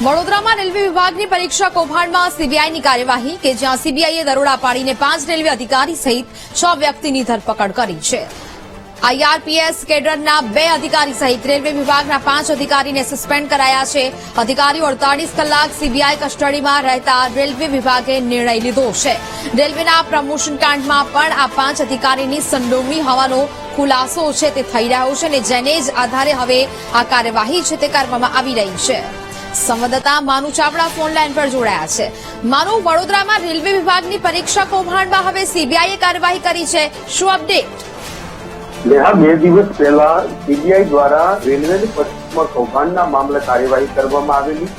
વડોદરામાં રેલવે વિભાગની પરીક્ષા કૌભાંડમાં સીબીઆઈની કાર્યવાહી કે જ્યાં સીબીઆઈએ દરોડા પાડીને પાંચ રેલવે અધિકારી સહિત છ વ્યક્તિની ધરપકડ કરી છે. આઈઆરપીએસ કેડરના બે અધિકારી સહિત રેલવે વિભાગના પાંચ અધિકારીને સસ્પેન્ડ કરાયા છે. અધિકારીઓ અડતાલીસ કલાક સીબીઆઈ કસ્ટડીમાં રહેતા રેલવે વિભાગે નિર્ણય લીધો છે. રેલવેના પ્રમોશન કાંડમાં પણ આ પાંચ અધિકારીની સંડોવણી હોવાનો ખુલાસો છે તે થઈ રહ્યો છે અને જેને જ આધારે હવે આ કાર્યવાહી છે તે કરવામાં આવી રહી છે. સંવાદદાતા માનુ ચાવડા ફોન લાઈન પર જોડાયા છે. માનુ, વડોદરામાં રેલવે વિભાગની પરીક્ષા કૌભાંડમાં હવે સીબીઆઈએ કાર્યવાહી કરી છે. શું અપડેટ નેહા બે દિવસ પહેલા સીબીઆઈ દ્વારા રેલવેની પરીક્ષામાં કૌભાંડના મામલે કાર્યવાહી કરવામાં આવેલી.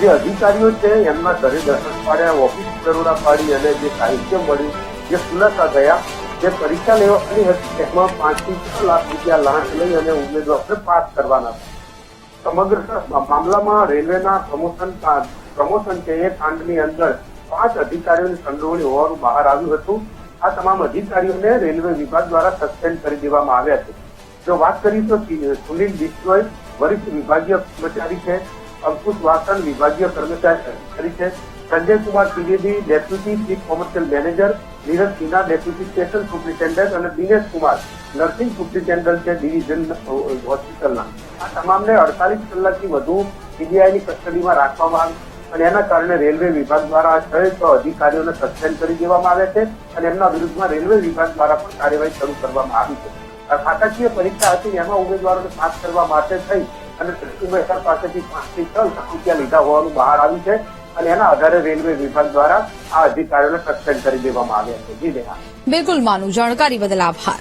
જે અધિકારીઓ છે, એમના ઘરે દર્શન પાડ્યા, ઓફિસ દરોડા પાડી અને જે સાહિત્ય મળ્યું, જે ખુલાસા થયા, જે પરીક્ષા લેવાની હતી, તેમાં પાંચથી છ લાખ રૂપિયા લાંચ લઈ અને ઉમેદવારોને પાસ કરવાના હતા. સમગ્ર મામલામાં રેલવેના પ્રમોશન પ્રમોશન છે એ કાંડની અંદર પાંચ અધિકારીઓની સંડોવણી હોવાનું બહાર આવ્યું હતું. આ તમામ અધિકારીઓને રેલવે વિભાગ દ્વારા સસ્પેન્ડ કરી દેવામાં આવ્યા છે. જો વાત કરીએ તો સુનિલ બિશ્નોઈ વરિષ્ઠ વિભાગીય કર્મચારી છે, અંકુશ વાસણ વિભાગીય કર્મચારી છે, Sanjay Kumar Trivedi deputy chief commercial manager, Neeraj Sinha deputy station superintendent અને દિનેશ કુમાર નર્સિંગ સુપ્રિન્ટેન્ડન્ટ છે ડિવિઝન હોસ્પિટલના. આ તમામને અડતાલીસ કલાકથી વધુ સીબીઆઈની કસ્ટડીમાં રાખવામાં આવી અને એના કારણે રેલવે વિભાગ દ્વારા છ છ અધિકારીઓને સસ્પેન્ડ કરી દેવામાં આવ્યા છે અને એમના વિરુદ્ધમાં રેલવે વિભાગ દ્વારા પણ કાર્યવાહી શરૂ કરવામાં આવી છે. ખાતાકીય પરીક્ષા હતી, એમાં ઉમેદવારોને પાસ કરવા માટે થઈ અને ઉમેદવાર પાસેથી પાંચથી છ લાખ રૂપિયા લીધા હોવાનું બહાર આવ્યું છે અને એના આધારે રેલવે વિભાગ દ્વારા આ અધિકારીઓને સસ્પેન્ડ કરી દેવામાં આવ્યા છે. જી બિલકુલ માનું જાણકારી બદલ આભાર.